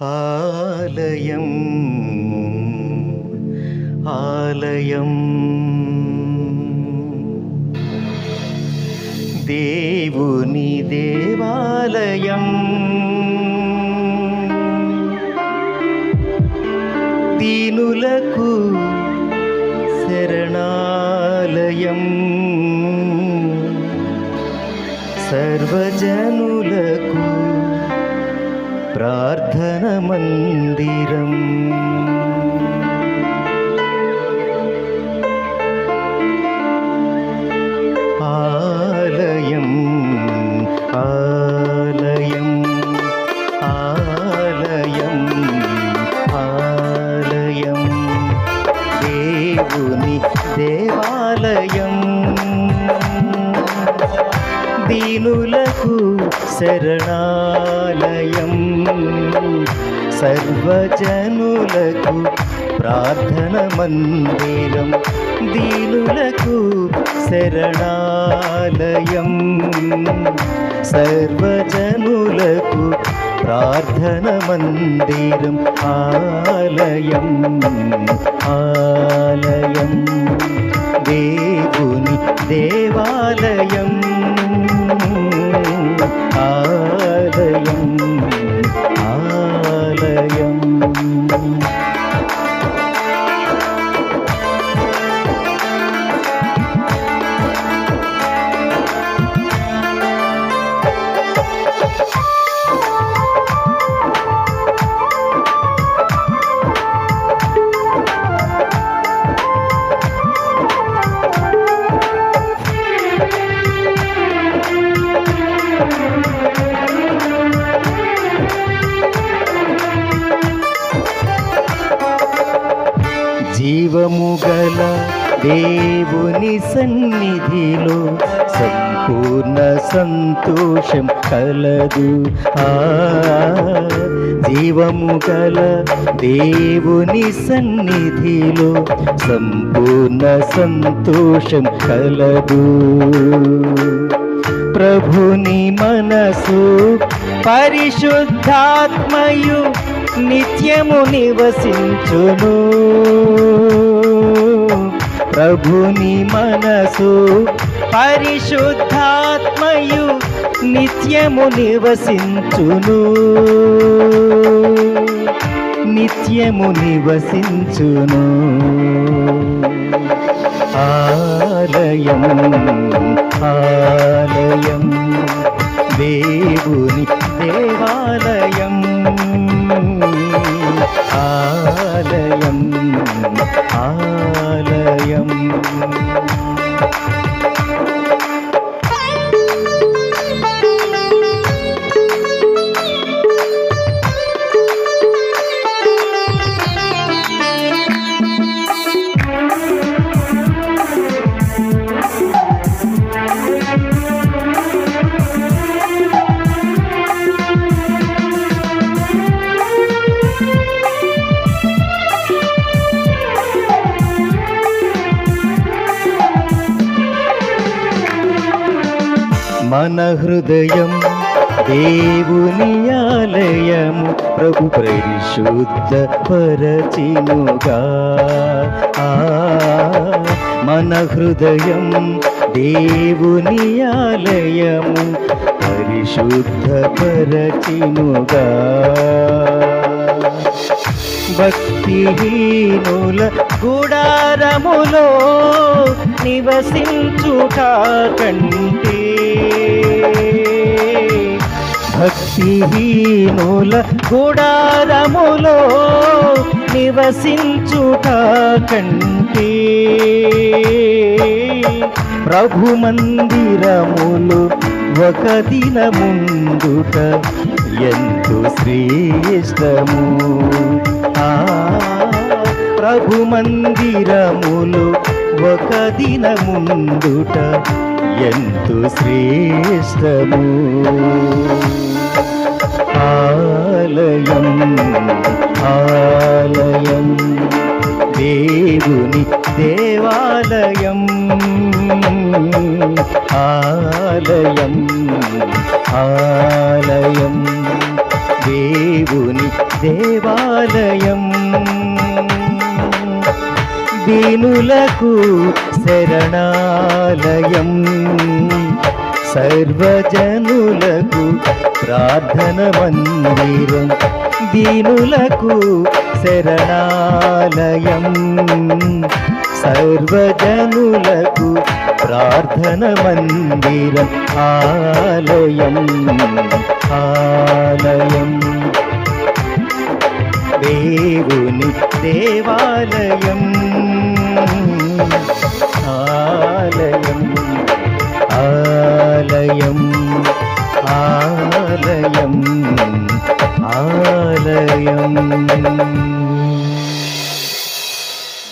ఆలయం ఆలయం దేవుని దేవాలయం దీనులకు శరణాలయం సర్వజనులకు प्रार्थनमन्दिरम्। శరణాలయం సర్వజనులకు ప్రార్థన మందిరం దీనులకు శరణాలయం సర్వజనులకు ప్రార్థన మందిరం ఆలయం ఆ జీవము గల దేవుని సన్నిధిలో సంపూర్ణ సంతోషం కలదు. ఆ జీవము గల దేవుని సన్నిధిలో సంపూర్ణ సంతోషం కలదు. ప్రభుని మనసు పరిశుద్ధాత్మయు నిత్యము నివసించును. ప్రభుని మనసు పరిశుద్ధాత్మయు నిత్యము నివసించును నిత్యము నివసించును ఆలయం మన హృదయం దేవుని ఆలయము ప్రభు పరిశుద్ధ పరచినుగా. మన హృదయం దేవుని ఆలయము పరిశుద్ధ పరచినుగా. భక్తిహీనుల గుడారములో నివసించుట కంటే భక్తిహీనుల గుడారములో నివసించుట కంటే ప్రభు మందిరములు ఒక దిన ముందుట ఎంతో శ్రేష్టము. ప్రభు మందిరములు ఒక దిన ముందుట ఎంతో శ్రేష్టము. ఆలయం ఆలయం దేవుని దేవాలయం. ఆలయం ఆలయం. దేవుని దేవాలయం. దీనులకు శరణాలయం. సర్వజనులకు ప్రార్థన మందిరం. దీనులకు శరణాలయం. సర్వజనులకు ప్రార్థన మందిరం ఆలయం. ఆ దేవుని దేవాలయం. ఆలయం ఆలయం ఆలయం.